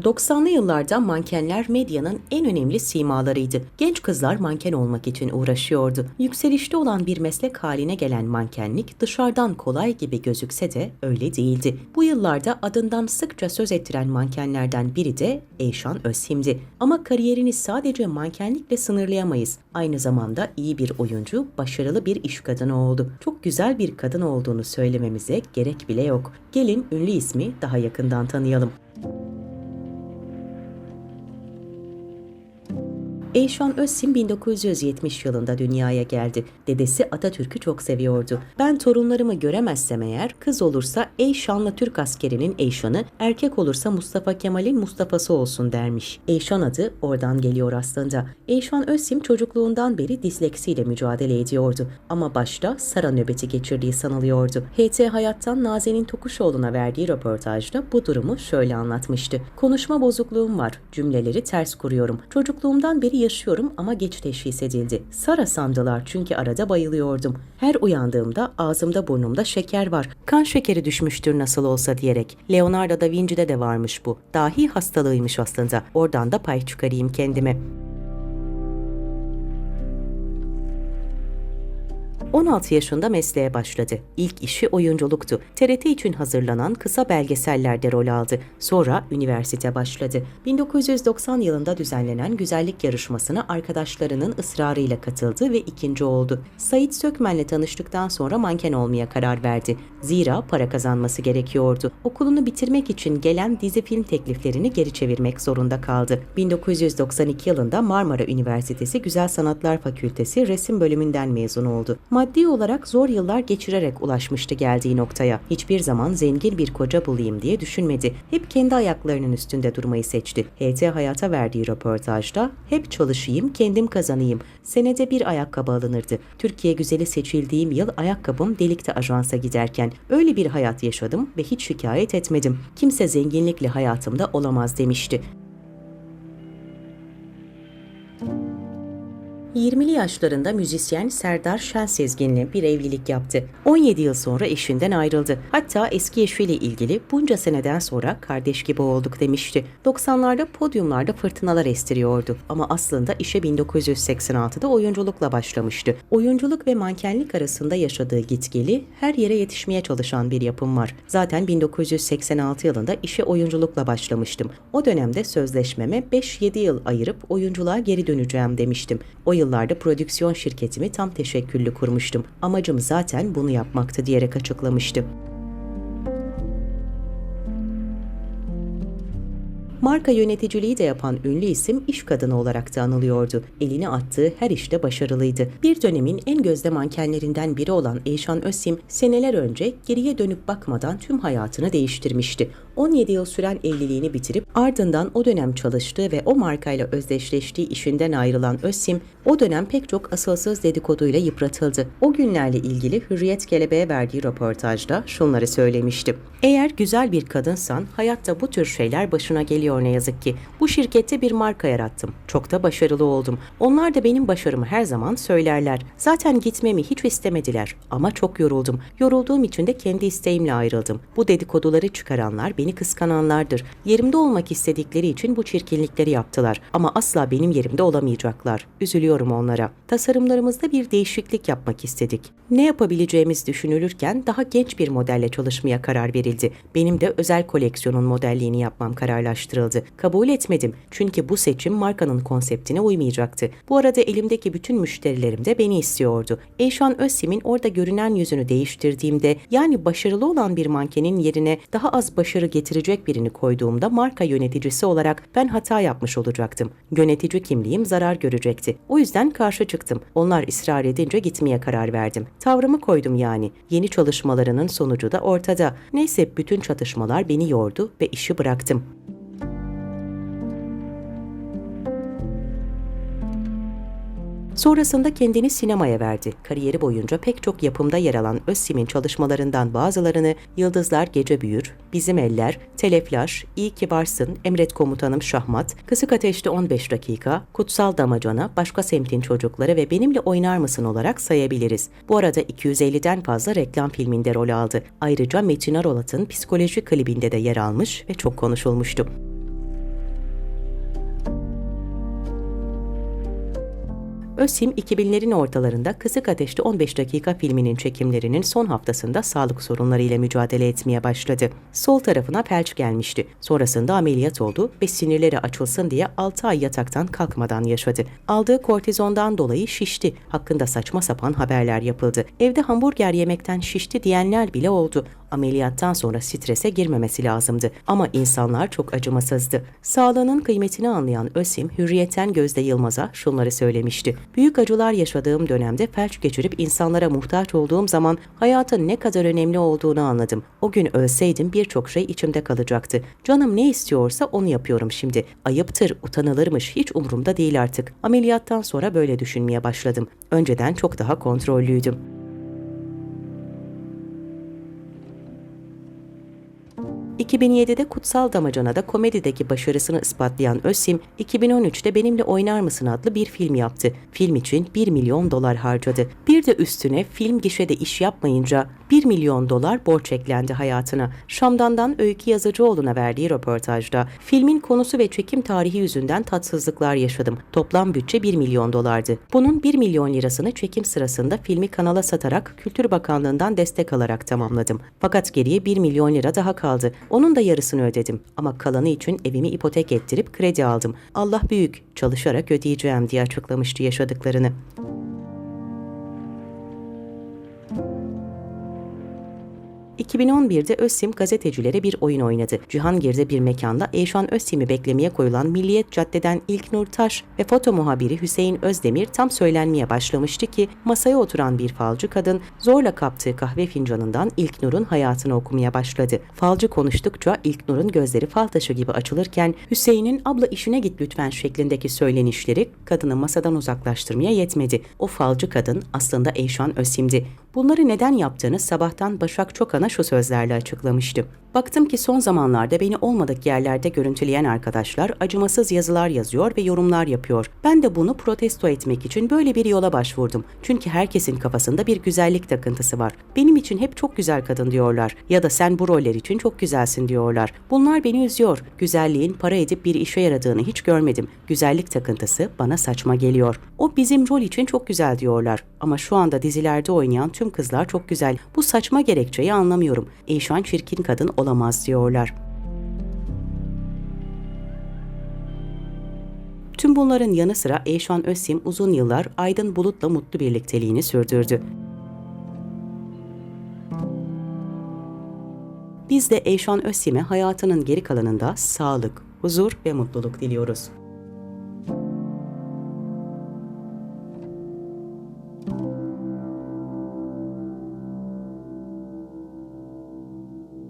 90'lı yıllarda mankenler medyanın en önemli simalarıydı. Genç kızlar manken olmak için uğraşıyordu. Yükselişte olan bir meslek haline gelen mankenlik dışarıdan kolay gibi gözükse de öyle değildi. Bu yıllarda adından sıkça söz ettiren mankenlerden biri de Eyşan Özsim'di. Ama kariyerini sadece mankenlikle sınırlayamayız. Aynı zamanda iyi bir oyuncu, başarılı bir iş kadını oldu. Çok güzel bir kadın olduğunu söylememize gerek bile yok. Gelin ünlü ismi daha yakından tanıyalım. Eyşan Özsim 1970 yılında dünyaya geldi. Dedesi Atatürk'ü çok seviyordu. Ben torunlarımı göremezsem eğer kız olursa Eyşanlı Türk askerinin Eyşan'ı, erkek olursa Mustafa Kemal'in Mustafa'sı olsun dermiş. Eyşan adı oradan geliyor aslında. Eyşan Özsim çocukluğundan beri disleksiyle mücadele ediyordu. Ama başta Sara nöbeti geçirdiği sanılıyordu. HT Hayat'tan Nazenin Tokuşoğlu'na verdiği röportajda bu durumu şöyle anlatmıştı. Konuşma bozukluğum var. Cümleleri ters kuruyorum. Çocukluğumdan beri yaşıyorum ama geç teşhis edildi. Sara sandılar çünkü arada bayılıyordum. Her uyandığımda ağzımda burnumda şeker var. Kan şekeri düşmüştür nasıl olsa diyerek. Leonardo da Vinci'de de varmış bu. Dahi hastalığıymış aslında. Oradan da pay çıkarayım kendime. 16 yaşında mesleğe başladı. İlk işi oyunculuktu. TRT için hazırlanan kısa belgesellerde rol aldı. Sonra üniversite başladı. 1990 yılında düzenlenen güzellik yarışmasına arkadaşlarının ısrarıyla katıldı ve ikinci oldu. Sait Sökmen'le tanıştıktan sonra manken olmaya karar verdi. Zira para kazanması gerekiyordu. Okulunu bitirmek için gelen dizi film tekliflerini geri çevirmek zorunda kaldı. 1992 yılında Marmara Üniversitesi Güzel Sanatlar Fakültesi resim bölümünden mezun oldu. Maddi olarak zor yıllar geçirerek ulaşmıştı geldiği noktaya. Hiçbir zaman zengin bir koca bulayım diye düşünmedi. Hep kendi ayaklarının üstünde durmayı seçti. HT Hayat'a verdiği röportajda hep çalışayım, kendim kazanayım. Senede bir ayakkabı alınırdı. Türkiye güzeli seçildiğim yıl ayakkabım delikte ajansa giderken öyle bir hayat yaşadım ve hiç şikayet etmedim. Kimse zenginlikle hayatımda olamaz demişti. 20'li yaşlarında müzisyen Serdar Şensezgin'le bir evlilik yaptı. 17 yıl sonra eşinden ayrıldı. Hatta eski eşiyle ilgili bunca seneden sonra kardeş gibi olduk demişti. 90'larda podyumlarda fırtınalar estiriyordu ama aslında işe 1986'da oyunculukla başlamıştı. Oyunculuk ve mankenlik arasında yaşadığı gitgeli her yere yetişmeye çalışan bir yapım var. Zaten 1986 yılında işe oyunculukla başlamıştım. O dönemde sözleşmeme 5-7 yıl ayırıp oyunculuğa geri döneceğim demiştim. O yıllarda prodüksiyon şirketimi tam teşekküllü kurmuştum. Amacım zaten bunu yapmaktı diyerek açıklamıştı. Marka yöneticiliği de yapan ünlü isim iş kadını olarak da anılıyordu. Elini attığı her işte başarılıydı. Bir dönemin en gözde mankenlerinden biri olan Eyşan Özsim seneler önce geriye dönüp bakmadan tüm hayatını değiştirmişti. 17 yıl süren evliliğini bitirip ardından o dönem çalıştığı ve o markayla özdeşleştiği işinden ayrılan Özsim, o dönem pek çok asılsız dedikoduyla yıpratıldı. O günlerle ilgili Hürriyet Kelebeğe verdiği röportajda şunları söylemişti. Eğer güzel bir kadınsan hayatta bu tür şeyler başına geliyor ne yazık ki. Bu şirkette bir marka yarattım. Çok da başarılı oldum. Onlar da benim başarımı her zaman söylerler. Zaten gitmemi hiç istemediler ama çok yoruldum. Yorulduğum için de kendi isteğimle ayrıldım. Bu dedikoduları çıkaranlar beni kıskananlardır. Yerimde olmak istedikleri için bu çirkinlikleri yaptılar ama asla benim yerimde olamayacaklar. Üzülüyorum onlara. Tasarımlarımızda bir değişiklik yapmak istedik. Ne yapabileceğimiz düşünülürken daha genç bir modelle çalışmaya karar verildi. Benim de özel koleksiyonun modelliğini yapmam kararlaştırıldı. Kabul etmedim çünkü bu seçim markanın konseptine uymayacaktı. Bu arada elimdeki bütün müşterilerim de beni istiyordu. Eyşan Özsim'in orada görünen yüzünü değiştirdiğimde yani başarılı olan bir mankenin yerine daha az başarı getirecek birini koyduğumda marka yöneticisi olarak ben hata yapmış olacaktım. Yönetici kimliğim zarar görecekti. O yüzden karşı çıktım. Onlar ısrar edince gitmeye karar verdim. Tavrımı koydum yani. Yeni çalışmalarının sonucu da ortada. Neyse bütün çatışmalar beni yordu ve işi bıraktım. Sonrasında kendini sinemaya verdi. Kariyeri boyunca pek çok yapımda yer alan Özsim'in çalışmalarından bazılarını Yıldızlar Gece Büyür, Bizim Eller, Teleflaş, İyi Ki Varsın, Emret Komutanım Şahmat, Kısık Ateşte 15 Dakika, Kutsal Damacana, Başka Semtin Çocukları ve Benimle Oynar Mısın olarak sayabiliriz. Bu arada 250'den fazla reklam filminde rol aldı. Ayrıca Metin Arolat'ın psikoloji klibinde de yer almış ve çok konuşulmuştu. Özsim 2000'lerin ortalarında Kısık Ateşte 15 dakika filminin çekimlerinin son haftasında sağlık sorunlarıyla mücadele etmeye başladı. Sol tarafına felç gelmişti. Sonrasında ameliyat oldu ve sinirleri açılsın diye 6 ay yataktan kalkmadan yaşadı. Aldığı kortizondan dolayı şişti. Hakkında saçma sapan haberler yapıldı. Evde hamburger yemekten şişti diyenler bile oldu. Ameliyattan sonra strese girmemesi lazımdı. Ama insanlar çok acımasızdı. Sağlığının kıymetini anlayan Ösim, Hürriyet'ten Gözde Yılmaz'a şunları söylemişti. Büyük acılar yaşadığım dönemde felç geçirip insanlara muhtaç olduğum zaman hayatın ne kadar önemli olduğunu anladım. O gün ölseydim birçok şey içimde kalacaktı. Canım ne istiyorsa onu yapıyorum şimdi. Ayıptır, utanılırmış hiç umurumda değil artık. Ameliyattan sonra böyle düşünmeye başladım. Önceden çok daha kontrollüydüm. 2007'de Kutsal Damacana'da komedideki başarısını ispatlayan Özsim, 2013'te Benimle Oynar Mısın adlı bir film yaptı. Film için 1 milyon dolar harcadı. Bir de üstüne film gişede iş yapmayınca 1 milyon dolar borç eklendi hayatına. Şamdan'dan Öykü Yazıcıoğlu'na verdiği röportajda, filmin konusu ve çekim tarihi yüzünden tatsızlıklar yaşadım. Toplam bütçe 1 milyon dolardı. Bunun 1 milyon lirasını çekim sırasında filmi kanala satarak Kültür Bakanlığı'ndan destek alarak tamamladım. Fakat geriye 1 milyon lira daha kaldı. Onun da yarısını ödedim ama kalanı için evimi ipotek ettirip kredi aldım. Allah büyük, çalışarak ödeyeceğim diye açıklamıştı yaşadıklarını. ...2011'de Özsim gazetecilere bir oyun oynadı. Cihangir'de bir mekanda Eyşan Özsim'i beklemeye koyulan Milliyet Cadde'den İlknur Taş ve foto muhabiri Hüseyin Özdemir tam söylenmeye başlamıştı ki... ...masaya oturan bir falcı kadın zorla kaptığı kahve fincanından İlknur'un hayatını okumaya başladı. Falcı konuştukça İlknur'un gözleri fal taşı gibi açılırken... ...Hüseyin'in abla işine git lütfen şeklindeki söylenişleri... ...kadını masadan uzaklaştırmaya yetmedi. O falcı kadın aslında Eyşan Özsim'di. Bunları neden yaptığını sabahtan Başak Çokan'a şu sözlerle açıklamıştı. Baktım ki son zamanlarda beni olmadık yerlerde görüntüleyen arkadaşlar acımasız yazılar yazıyor ve yorumlar yapıyor. Ben de bunu protesto etmek için böyle bir yola başvurdum. Çünkü herkesin kafasında bir güzellik takıntısı var. Benim için hep çok güzel kadın diyorlar ya da sen bu roller için çok güzelsin diyorlar. Bunlar beni üzüyor. Güzelliğin para edip bir işe yaradığını hiç görmedim. Güzellik takıntısı bana saçma geliyor. O bizim rol için çok güzel diyorlar. Ama şu anda dizilerde oynayan tüm kızlar çok güzel. Bu saçma gerekçeyi anlamıyorum. Eyşan çirkin kadın olamaz diyorlar. Tüm bunların yanı sıra Eyşan Özsim uzun yıllar Aydın Bulut'la mutlu birlikteliğini sürdürdü. Biz de Eyşan Özsim'e hayatının geri kalanında sağlık, huzur ve mutluluk diliyoruz.